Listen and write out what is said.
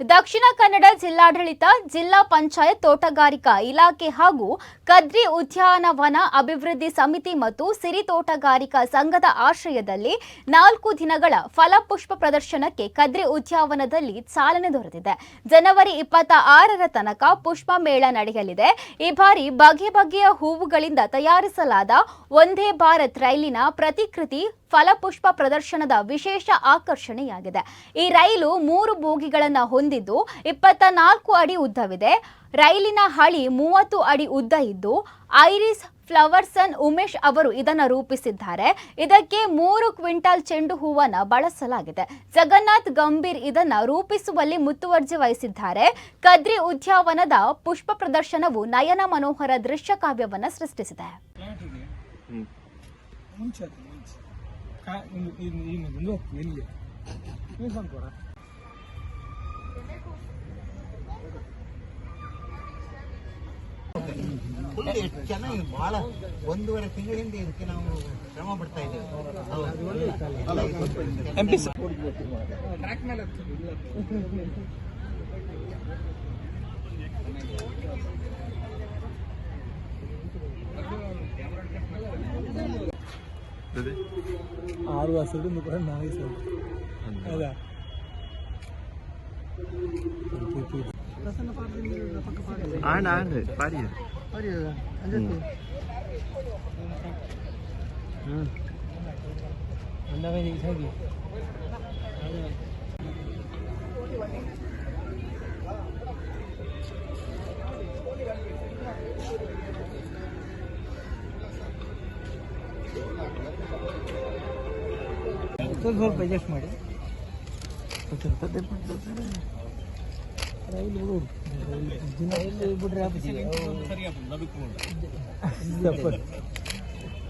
ದಕ್ಷಿಣ ಕನ್ನಡ ಜಿಲ್ಲಾಡಳಿತ, ಜಿಲ್ಲಾ ಪಂಚಾಯತ್ ತೋಟಗಾರಿಕಾ ಇಲಾಖೆ ಹಾಗೂ ಕದ್ರಿ ಉದ್ಯಾನವನ ಅಭಿವೃದ್ಧಿ ಸಮಿತಿ ಮತ್ತು ಸಿರಿ ತೋಟಗಾರಿಕಾ ಸಂಘದ ಆಶ್ರಯದಲ್ಲಿ ನಾಲ್ಕು ದಿನಗಳ ಫಲಪುಷ್ಪ ಪ್ರದರ್ಶನಕ್ಕೆ ಕದ್ರಿ ಉದ್ಯಾನವನದಲ್ಲಿ ಚಾಲನೆ ದೊರೆತಿದೆ. ಜನವರಿ ಇಪ್ಪತ್ತ ಆರರ ತನಕ ಪುಷ್ಪ ಮೇಳ ನಡೆಯಲಿದೆ. ಈ ಬಾರಿ ಬಗೆ ಬಗೆಯ ಹೂವುಗಳಿಂದ ತಯಾರಿಸಲಾದ ಒಂದೇ ಭಾರತ್ ರೈಲಿನ ಪ್ರತಿಕೃತಿ ಫಲಪುಷ್ಪ ಪ್ರದರ್ಶನದ ವಿಶೇಷ ಆಕರ್ಷಣೆಯಾಗಿದೆ. ಈ ರೈಲು ಮೂರು ಬೋಗಿಗಳನ್ನು ಹೊಂದಿದ್ದು ಇಪ್ಪತ್ತ ನಾಲ್ಕು ಅಡಿ ಉದ್ದವಿದೆ. ರೈಲಿನ ಹಳಿ ಮೂವತ್ತು ಅಡಿ ಉದ್ದ ಇದ್ದು ಐರಿಸ್ ಫ್ಲವರ್ಸನ್ ಉಮೇಶ್ ಅವರು ಇದನ್ನು ರೂಪಿಸಿದ್ದಾರೆ. ಇದಕ್ಕೆ ಮೂರು ಕ್ವಿಂಟಾಲ್ ಚೆಂಡು ಹೂವನ್ನು ಬಳಸಲಾಗಿದೆ. ಜಗನ್ನಾಥ್ ಗಂಭೀರ್ ಇದನ್ನು ರೂಪಿಸುವಲ್ಲಿ ಮುತುವರ್ಜಿ ವಹಿಸಿದ್ದಾರೆ. ಕದ್ರಿ ಉದ್ಯಾನವನದ ಪುಷ್ಪ ಪ್ರದರ್ಶನವು ನಯನ ಮನೋಹರ ದೃಶ್ಯ ಕಾವ್ಯವನ್ನು ಸೃಷ್ಟಿಸಿದೆ. ಪ್ಲಾಟ್ ಇದೆ ಮುಂಚೆ ಅದು ಮುಂಚೆ ಕಾ ಇನ್ನು ಇನ್ನು ಇನ್ನು ಮುಂದೆ ಹೋಗ್ತೀವಿ ಎಲ್ಲಿ ನೀವು ಸಂಕೋರ ಫುಲ್ ಎಷ್ಟು ಚೆನ್ನಾಗಿ ಬಹಳ ಒಂದೂವರೆ ತಿಂಗಳಿಂದ ಇದಕ್ಕೆ ನಾವು ಶ್ರಮ ಪಡ್ತಾ ಇದ್ದೇವೆ వస్తుంది ఆరు వస్తుంది నువ్వు కూడా నాలుగు వస్తుంది అదా ఆండ్ ఆండ్ పాడి పాడి ಸ್ವಲ್ಪ ಅಡ್ಜಸ್ಟ್ ಮಾಡಿ. ದಿನ ರೈಲು ಬಿಡ್ರೆ